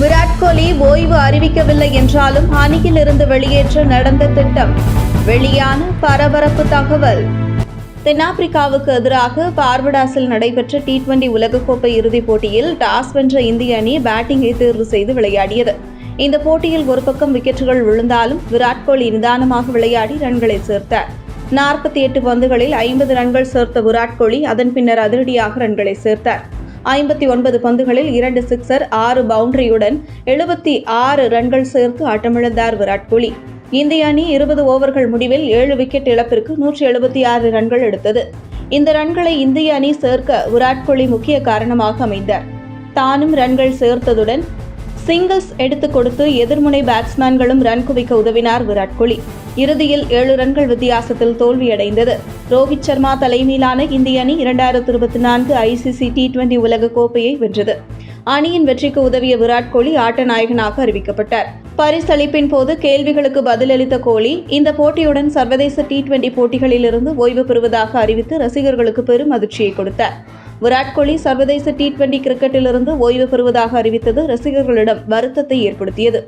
விராட் கோலி ஓய்வு அறிவிக்கவில்லை என்றாலும் அணியில் இருந்து வெளியேற்ற நடந்த திட்டம். வெளியான பரபரப்பு தகவல். தென்னாப்பிரிக்காவுக்கு எதிராக பார்படாஸில் நடைபெற்ற டி டுவெண்டி உலகக்கோப்பை இறுதிப் போட்டியில் டாஸ் வென்ற இந்திய அணி பேட்டிங்கை தேர்வு செய்து விளையாடியது. இந்த போட்டியில் ஒரு பக்கம் விக்கெட்டுகள் விழுந்தாலும் விராட் கோலி நிதானமாக விளையாடி ரன்களை சேர்த்தார் நாற்பத்தி எட்டு பந்துகளில் ஐம்பது ரன்கள் சேர்த்த விராட் கோலி அதன் பின்னர் அதிரடியாக ரன்களை சேர்த்தார். ஐம்பத்தி ஒன்பது பந்துகளில் இரண்டு சிக்சர் ஆறு பவுண்டரியுடன் எழுபத்தி ஆறு ரன்கள் சேர்த்து ஆட்டமிழந்தார் விராட் கோலி. இந்திய அணி இருபது ஓவர்கள் முடிவில் ஏழு விக்கெட் இழப்பிற்கு நூற்றி எழுபத்தி ஆறு ரன்கள் எடுத்தது. இந்த ரன்களை இந்திய அணி சேர்க்க விராட் கோலி முக்கிய காரணமாக அமைந்தார். தானும் ரன்கள் சேர்த்ததுடன் சிங்கிள்ஸ் எடுத்துக் கொடுத்து எதிர்முனை பேட்ஸ்மேன்களும் ரன் குவிக்க உதவினார் விராட் கோலி. இறுதியில் ஏழு ரன்கள் வித்தியாசத்தில் தோல்வியடைந்தது. ரோஹித் சர்மா தலைமையிலான இந்திய அணி இரண்டாயிரத்து இருபத்தி நான்கு ஐசிசி டி டுவெண்டி உலக கோப்பையை வென்றது. அணியின் வெற்றிக்கு உதவிய விராட் கோலி ஆட்ட நாயகனாக அறிவிக்கப்பட்டார். பரிசளிப்பின் போது கேள்விகளுக்கு பதிலளித்த கோலி இந்த போட்டியுடன் சர்வதேச டி டுவெண்டி போட்டிகளிலிருந்து ஓய்வு பெறுவதாக அறிவித்து ரசிகர்களுக்கு பெரும் அதிர்ச்சியை கொடுத்தார். விராட் கோலி சர்வதேச டி டுவெண்டி கிரிக்கெட்டிலிருந்து ஓய்வு பெறுவதாக அறிவித்தது ரசிகர்களிடம் வருத்தத்தை ஏற்படுத்தியது.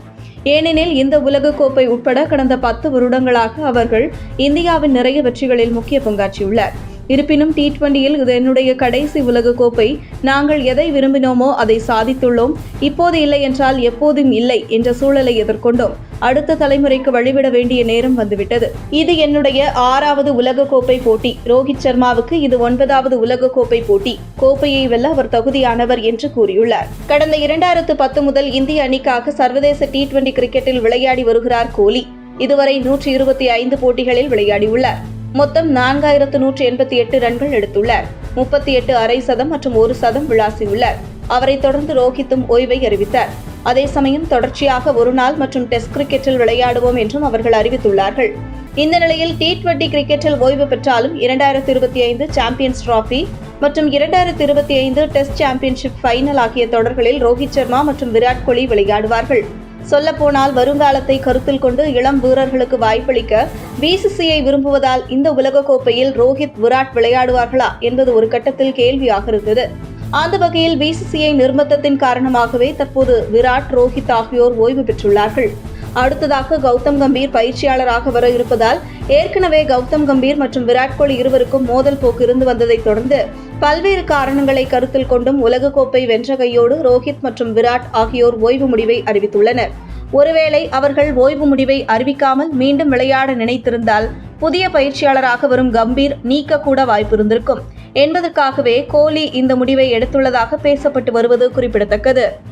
ஏனெனில் இந்த உலகக்கோப்பை உட்பட கடந்த பத்து வருடங்களாக அவர்கள் இந்தியாவின் நிறைய வெற்றிகளில் முக்கிய பங்காற்றியுள்ளார். இருப்பினும் டி டுவெண்டியில் இது என்னுடைய கடைசி உலகக்கோப்பை நாங்கள் எதை விரும்பினோமோ அதை சாதித்துள்ளோம். இப்போது இல்லை என்றால் எப்போதும் இல்லை என்ற சூழலை எதிர்கொண்டோம். அடுத்த தலைமுறைக்கு வழிவிட வேண்டிய நேரம் வந்துவிட்டது. இது என்னுடைய ஆறாவது உலகக்கோப்பை போட்டி. ரோஹித் சர்மாவுக்கு இது ஒன்பதாவது உலகக்கோப்பை போட்டி. கோப்பையை வெல்ல அவர் தகுதியானவர் என்று கூறியுள்ளார். கடந்த இரண்டாயிரத்து பத்து முதல் இந்திய அணிக்காக சர்வதேச டி டுவெண்டி கிரிக்கெட்டில் விளையாடி வருகிறார் கோலி. இதுவரை நூற்றி இருபத்தி ஐந்து போட்டிகளில் விளையாடியுள்ளார். மொத்தம் நான்காயிரத்து நூற்றி எண்பத்தி எட்டு ரன்கள் எடுத்துள்ளார். முப்பத்தி எட்டு அரை சதம் மற்றும் ஒரு சதம் விளாசியுள்ளார். அவரைத் தொடர்ந்து ரோஹித்தும் ஓய்வை அறிவித்தார். அதே சமயம் தொடர்ச்சியாக ஒருநாள் மற்றும் டெஸ்ட் கிரிக்கெட்டில் விளையாடுவோம் என்றும் அவர்கள் அறிவித்துள்ளார்கள். இந்த நிலையில் டி டுவெண்டி கிரிக்கெட்டில் ஓய்வு பெற்றாலும் இரண்டாயிரத்தி இருபத்தி ஐந்து சாம்பியன்ஸ் டிராபி மற்றும் இரண்டாயிரத்தி இருபத்தி ஐந்து டெஸ்ட் சாம்பியன்ஷிப் ஃபைனல் ஆகிய தொடர்களில் ரோஹித் சர்மா மற்றும் விராட் கோலி விளையாடுவார்கள். சொல்லப்போனால் வருங்காலத்தை கருத்தில் கொண்டு இளம் வீரர்களுக்கு வாய்ப்பளிக்க பிசிசிஐ விரும்புவதால் இந்த உலகக்கோப்பையில் ரோஹித் விராட் விளையாடுவார்களா என்பது ஒரு கட்டத்தில் கேள்வியாக இருந்தது. அந்த வகையில் பிசிசிஐ நிர்பந்தத்தின் காரணமாகவே தற்போது விராட் ரோஹித் ஆகியோர் ஓய்வு பெற்றுள்ளார்கள். அடுத்ததாக கௌதம் கம்பீர் பயிற்சியாளராக வர இருப்பதால் ஏற்கனவே கௌதம் கம்பீர் மற்றும் விராட் கோலி இருவருக்கும் மோதல் போக்கு இருந்து வந்ததைத் தொடர்ந்து பல்வேறு காரணங்களை கருத்தில் கொண்டும் உலகக்கோப்பை வென்ற கையோடு ரோஹித் மற்றும் விராட் ஆகியோர் ஓய்வு முடிவை அறிவித்துள்ளனர். ஒருவேளை அவர்கள் ஓய்வு முடிவை அறிவிக்காமல் மீண்டும் விளையாட நினைத்திருந்தால் புதிய பயிற்சியாளராக வரும் கம்பீர் நீக்கக்கூட வாய்ப்பிருந்திருக்கும் என்பதற்காகவே கோலி இந்த முடிவை எடுத்துள்ளதாக பேசப்பட்டு வருவது குறிப்பிடத்தக்கது.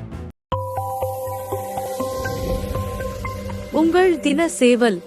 உங்கள் தின சேவல்